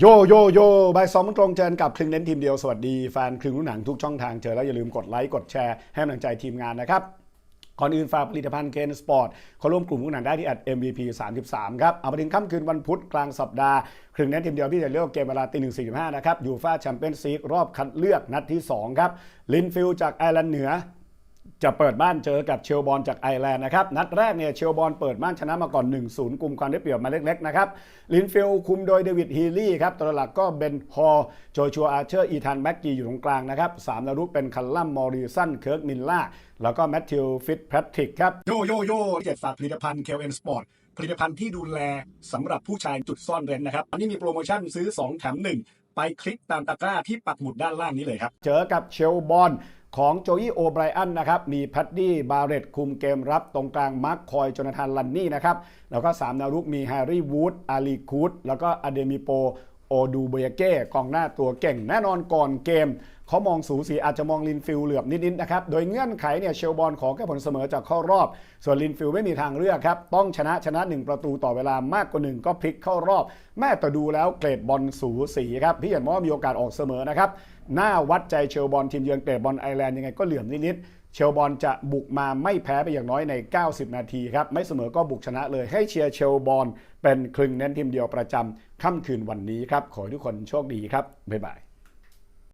โยโยโยบายสองโมงตรงเจอกับคลึงเน้นทีมเดียว สวัสดีแฟนคลึงรุ่นหนังทุกช่องทางเจอแล้วอย่าลืมกดไลค์ กดแชร์ ให้กำลังใจทีมงานนะครับ ก่อนอื่นฝากผลิตภัณฑ์เคนสปอร์ตเขาร่วมกลุ่มผู้หนังได้ที่ MVP 33 ครับ เอาไปถึงค่ำคืนวันพุธกลางสัปดาห์ครึ่งเน้นทีมเดียวที่จะเลือกเกมเวลาตีหนึ่งสี่ห้านะครับยูฟ่าแชมเปี้ยนซีกรอบคัดเลือกนัดที่2ครับลินฟิลจากไอร์แลนด์เหนือ จะเปิดบ้านเจอกับเชลบอลจากไอร์แลนด์นะครับ นัดแรกเนี่ยเชลบอลเปิดบ้านชนะมาก่อน 1-0กลุ่มความได้เปรียบมาเล็กๆนะครับลินฟิลคุมโดยเดวิดฮีลี่ครับตัวหลักก็เบนฮอร์โจชัวอาร์เชอร์อีธานแม็กกี้อยู่ตรงกลางนะครับสามนารุกเป็นคัลลัมมอริสันเคิร์กมิลล่าแล้วก็แมทธิวฟิตแพทริกครับโยโยโย่เจ็ดฝากผลิตภัณฑ์ KLN Sport ผลิตภัณฑ์ที่ดูแลสำหรับผู้ชายจุดซ่อนเร้นนะครับอันนี้มีโปรโมชั่นซื้อ 2 แถม 1 ไปคลิกตามตะกร้าที่ปักหมุดด้านล่างนี้เลยครับ เจอกับเชลบอล ของโจอี้โอไบรอันนะครับ มีแพดดี้บาเรตคุมเกมรับตรงกลางมาร์คคอยจนาธานลันนี่นะครับ แล้วก็3นารุกมีแฮร์รี่วูดอาลีคูดแล้วก็อเดมิโป อดูเบยเก้กองหน้าตัวเก่ง แน่นอนก่อนเกมเขามองสูสีอาจจะมองลินฟิลเหลือบนิดๆนะครับ โดยเงื่อนไขเนี่ยเชลบอลขอแค่ผลเสมอจากเข้ารอบ ส่วนลินฟิลไม่มีทางเลือกครับ ต้องชนะชนะ 1 ประตูต่อเวลามากกว่า 1 ก็พลิกเข้ารอบ แม่แต่ดูแล้วเกรดบอลสูสีครับ พี่เห็นว่ามีโอกาสออกเสมอนะครับหน้าวัดใจเชลบอลทีมเยือนเกรดบอลไอร์แลนด์ยังไงก็เหลื่อมนิดๆเชลบอลจะบุกมาไม่แพ้ไปอย่างน้อยใน 90 นาทีครับ ไม่เสมอก็บุกชนะเลยให้เชียร์เชลบอลเป็นคลึงเน้นทีมเดียวประจำ ค่ำคืนวันนี้ครับ ขอให้ทุกคนโชคดีครับ บ๊ายบาย